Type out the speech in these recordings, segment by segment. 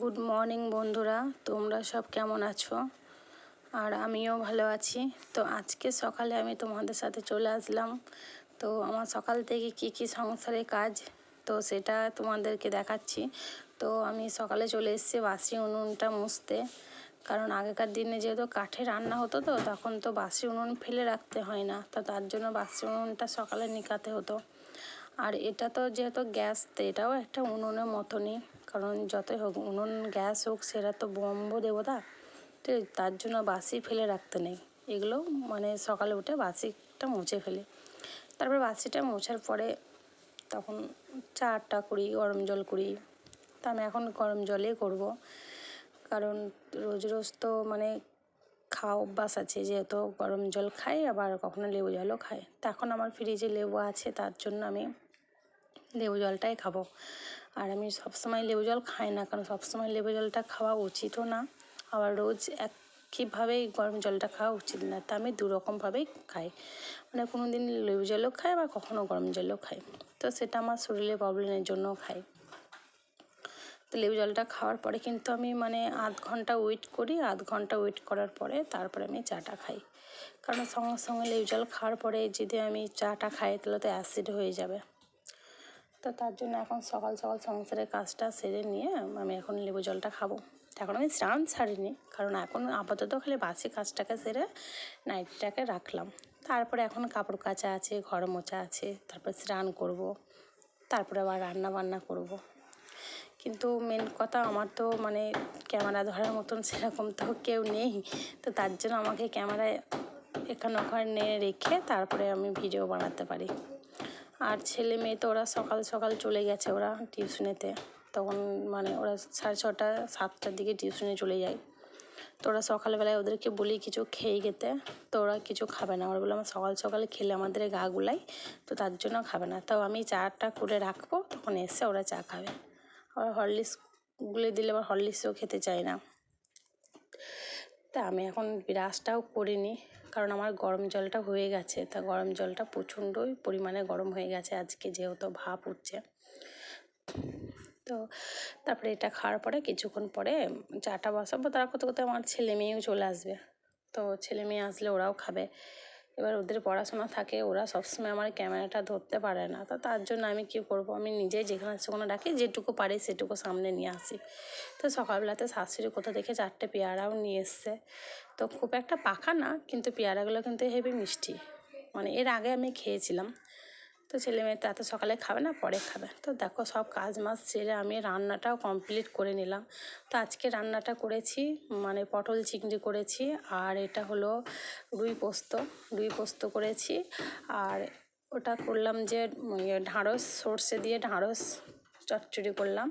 Good morning বন্ধুরা। তোমরা সব কেমন আছো? আর আমিও ভালো আছি। তো আজকে সকালে আমি তোমাদের সাথে চলে আসলাম। তো আমার সকাল থেকে কি কি সংসারে কাজ, তো সেটা তোমাদেরকে দেখাচ্ছি। তো আমি সকালে চলে এসেছি বাসি উনুনটা মুছতে। কারণ আগেকার দিনে যেহেতু কাঠে রান্না হতো তো, তখন তো বাসি উনুন ফেলে রাখতে হয় না। তো তার জন্য বাসি উনুনটা সকালে নিকাতে হতো। আর এটা তো যেহেতু গ্যাস, তো এটাও একটা উনুনের মতনই। কারণ যতই হোক, উনুন, গ্যাস হোক সেটা তো ব্রহ্ম দেবতা। তো তার জন্য বাসি ফেলে রাখতে নেই। এগুলো মানে সকালে উঠে বাসিটা মুছে ফেলি। তারপর বাসিটা মোছার পরে তখন চাটা করি, গরম জল করি। তা আমি এখন গরম জলেই করব। কারণ রোজ রোজ তো মানে খাওয়া অভ্যাস আছে, যেহেতু গরম জল খাই, আবার কখনো লেবু জলও খাই। তা এখন আমার ফ্রিজে লেবু আছে, তার জন্য আমি লেবু জলটাই খাব। আর আমি সবসময় লেবু জল খাই না, কারণ সবসময় লেবু জলটা খাওয়া উচিতও না। আবার রোজ একইভাবেই গরম জলটা খাওয়া উচিত না, তা আমি দুরকমভাবেই খাই। মানে কোনো দিন লেবু জলও খাই, আবার কখনও গরম জলও খাই। তো সেটা আমার শরীরের প্রবলেমের জন্যও খাই। তো লেবু জলটা খাওয়ার পরে কিন্তু আমি মানে আধ ঘণ্টা ওয়েট করি, আধ ঘণ্টা ওয়েট করার পরে তারপরে আমি চাটা খাই। কারণ সঙ্গে সঙ্গে লেবু জল খাওয়ার পরে যদি আমি চাটা খাই, তাহলে তো অ্যাসিড হয়ে যাবে। তো তার জন্য এখন সকাল সকাল সংসারের কাজটা সেরে নিয়ে আমি এখন লেবু জলটা খাব। এখন আমি স্নান ছাড়িনি কারণ এখন আপাতত খালি বাসি কাজটাকে সেরে নাইটটাকে রাখলাম। তারপরে এখন কাপড় কাচা আছে, ঘর মোছা আছে, তারপর স্নান করব, তারপরে আবার রান্না বান্না করব। কিন্তু মেন কথা আমার তো মানে ক্যামেরা ধরার মতন সেরকম তো কেউ নেই। তো তার জন্য আমাকে ক্যামেরায় এখানে ওখানে রেখে তারপরে আমি ভিডিও বানাতে পারি। আর ছেলে মেয়ে তো ওরা সকাল সকাল চলে গেছে ওরা টিউশনেতে। তখন মানে ওরা সাড়ে ছটা, সাতটার দিকে টিউশনে চলে যায়। তো ওরা সকালবেলায় ওদেরকে বলি কিছু খেয়ে যেতে তো ওরা কিছু খাবে না। ওরা বলে, আমার সকাল সকালে খেলে আমাদের গা গুলাই, তো তার জন্য খাবে না। তাও আমি চাটা করে রাখব, তখন এসে ওরা চা খাবে। আবার হরলিক্স গুলে দিলে আবার হরলিক্সও খেতে চায় না। তা আমি এখন ব্রাশটাও করিনি কারণ আমার গরম জলটা হয়ে গেছে। তা গরম জলটা প্রচণ্ডই পরিমাণে গরম হয়ে গেছে আজকে যেহেতু ভাপ উঠছে। তো তারপরে এটা খাওয়ার পরে কিছুক্ষণ পরে চাটা বসাবো। তারা করতে করতে আমার ছেলে মেয়েও চলে আসবে। তো ছেলে মেয়ে আসলে ওরাও খাবে। এবার ওদের পড়াশোনা থাকে, ওরা সবসময় আমার ক্যামেরাটা ধরতে পারে না। তো তার জন্য আমি কি করব? আমি নিজেই যেখানে সেখানে ডাকি যেটুকু পারি সেটুকু সামনে নিয়ে আসি। তো সকালবেলাতে শাশুড়ি কোথা থেকে চারটে পেয়ারাও নিয়ে এসছে। তো খুব একটা পাখা না, কিন্তু পেয়ারাগুলো কিন্তু হেভি মিষ্টি। মানে এর আগে আমি খেয়েছিলাম। তো ছেলে মেয়ে তো এত সকালে খাবে না, পরে খাবে। তো দেখো সব কাজ মাছ সেরে আমি রান্নাটাও কমপ্লিট করে নিলাম। তো আজকে রান্নাটা করেছি মানে পটল চিংড়ি করেছি, আর এটা হলো রুই পোস্ত। রুই পোস্ত করেছি, আর ওটা করলাম যে ঢাঁড়স, সর্ষে দিয়ে ঢ্যাঁড়স চচ্চড়ি করলাম।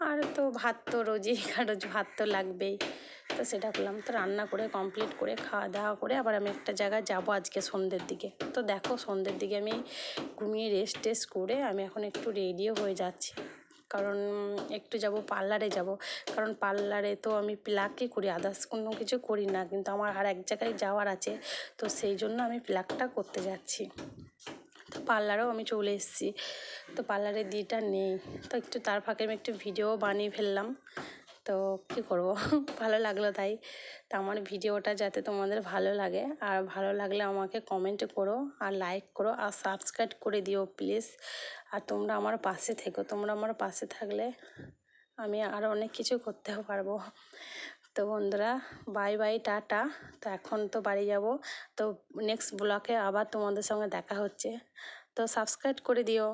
আর তো ভাত তো রোজই রোজ ভাত তো লাগবেই। তো সেটা করলাম। তো রান্না করে কমপ্লিট করে খাওয়া দাওয়া করে আবার আমি একটা জায়গায় যাব আজকে সন্ধ্যের দিকে। তো দেখো সন্ধ্যের দিকে আমি ঘুমিয়ে রেস্ট টেস্ট করে আমি এখন একটু রেডিও হয়ে যাচ্ছি। কারণ একটু যাব পার্লারে যাব। কারণ পার্লারে তো আমি প্লাকই করি আদার্স কোনো কিছু করি না। কিন্তু আমার আর এক জায়গায় যাওয়ার আছে। তো সেই জন্য আমি প্লাকটা করতে যাচ্ছি। পার্লারেও আমি চলে এসেছি। তো পার্লারের দিটা নেই। তো একটু তার ফাঁকে আমি একটু ভিডিও বানিয়ে ফেললাম। তো কী করব? ভালো লাগল তাই। তো আমার ভিডিওটা যাতে তোমাদের ভালো লাগে। আর ভালো লাগলে আমাকে কমেন্ট করো আর লাইক করো আর সাবস্ক্রাইব করে দিও প্লিজ আর তোমরা আমার পাশে থেকো। তোমরা আমার পাশে থাকলে আমি আরও অনেক কিছু করতেও পারব। তো বন্ধুরা বাই বাই টাটা। তো এখন তো বাড়ি যাব। তো নেক্সট ব্লকে আবার তোমাদের সঙ্গে দেখা হচ্ছে। তো সাবস্ক্রাইব করে দিও।